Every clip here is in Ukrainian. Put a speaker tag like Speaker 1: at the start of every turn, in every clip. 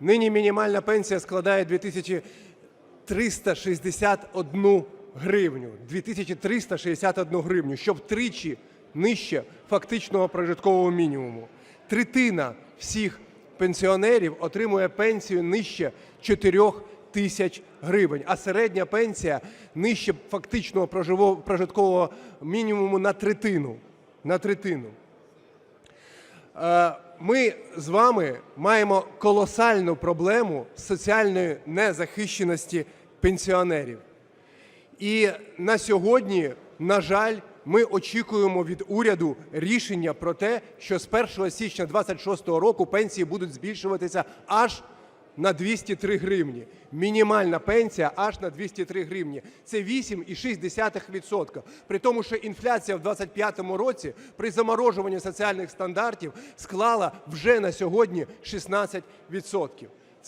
Speaker 1: Нині мінімальна пенсія складає 2361 гривню. 2361 гривню, що втричі нижче фактичного прожиткового мінімуму. Третина всіх пенсіонерів отримує пенсію нижче 4 тисяч гривень, а середня пенсія нижче фактичного прожиткового мінімуму на третину. На третину. Ми з вами маємо колосальну проблему соціальної незахищеності пенсіонерів. І на сьогодні, на жаль, ми очікуємо від уряду рішення про те, що з 1 січня 2026 року пенсії будуть збільшуватися аж на 203 гривні. Мінімальна пенсія аж на 203 гривні. Це 8,6%. При тому, що інфляція в 2025 році при заморожуванні соціальних стандартів склала вже на сьогодні 16%.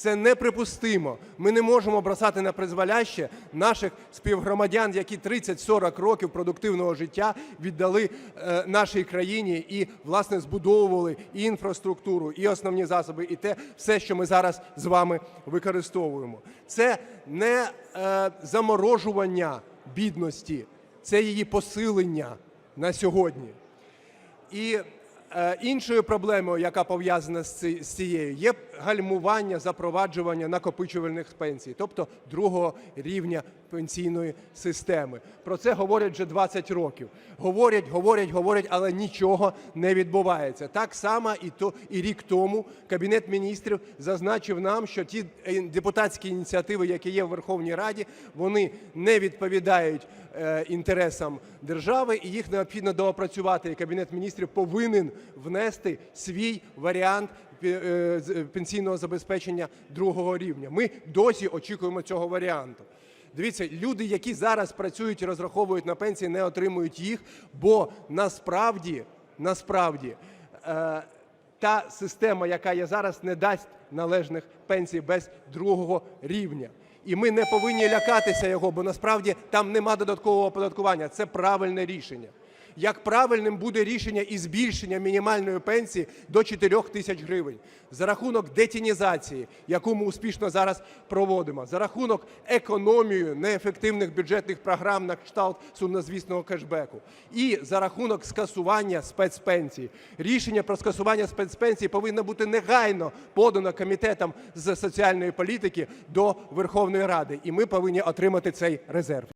Speaker 1: Це неприпустимо. Ми не можемо бросати на призволяще наших співгромадян, які 30-40 років продуктивного життя віддали е, нашій країні і, власне, збудовували і інфраструктуру, і основні засоби, і те все, що ми зараз з вами використовуємо. Це не е, заморожування бідності, це її посилення на сьогодні. І іншою проблемою, яка пов'язана з цією, є гальмування запроваджування накопичувальних пенсій, тобто другого рівня пенсійної системи. Про це говорять вже 20 років. Говорять, говорять, говорять, але нічого не відбувається. Так само і то і рік тому Кабінет міністрів зазначив нам, що ті е, депутатські ініціативи, які є в Верховній Раді, вони не відповідають е, інтересам держави, і їх необхідно доопрацювати. І Кабінет міністрів повинен внести свій варіант пе- е, з- пенсійного забезпечення другого рівня. Ми досі очікуємо цього варіанту. Дивіться, люди, які зараз працюють і розраховують на пенсії, не отримують їх, бо насправді, насправді е, та система, яка є зараз, не дасть належних пенсій без другого рівня. І ми не повинні лякатися його, бо насправді там нема додаткового оподаткування. Це правильне рішення. Як правильним буде рішення і збільшення мінімальної пенсії до 4 тисяч гривень за рахунок детінізації, яку ми успішно зараз проводимо, за рахунок економії неефективних бюджетних програм на кшталт сумнозвісного кешбеку, і за рахунок скасування спецпенсій. Рішення про скасування спецпенсій повинно бути негайно подано комітетом з соціальної політики до Верховної Ради, і ми повинні отримати цей резерв.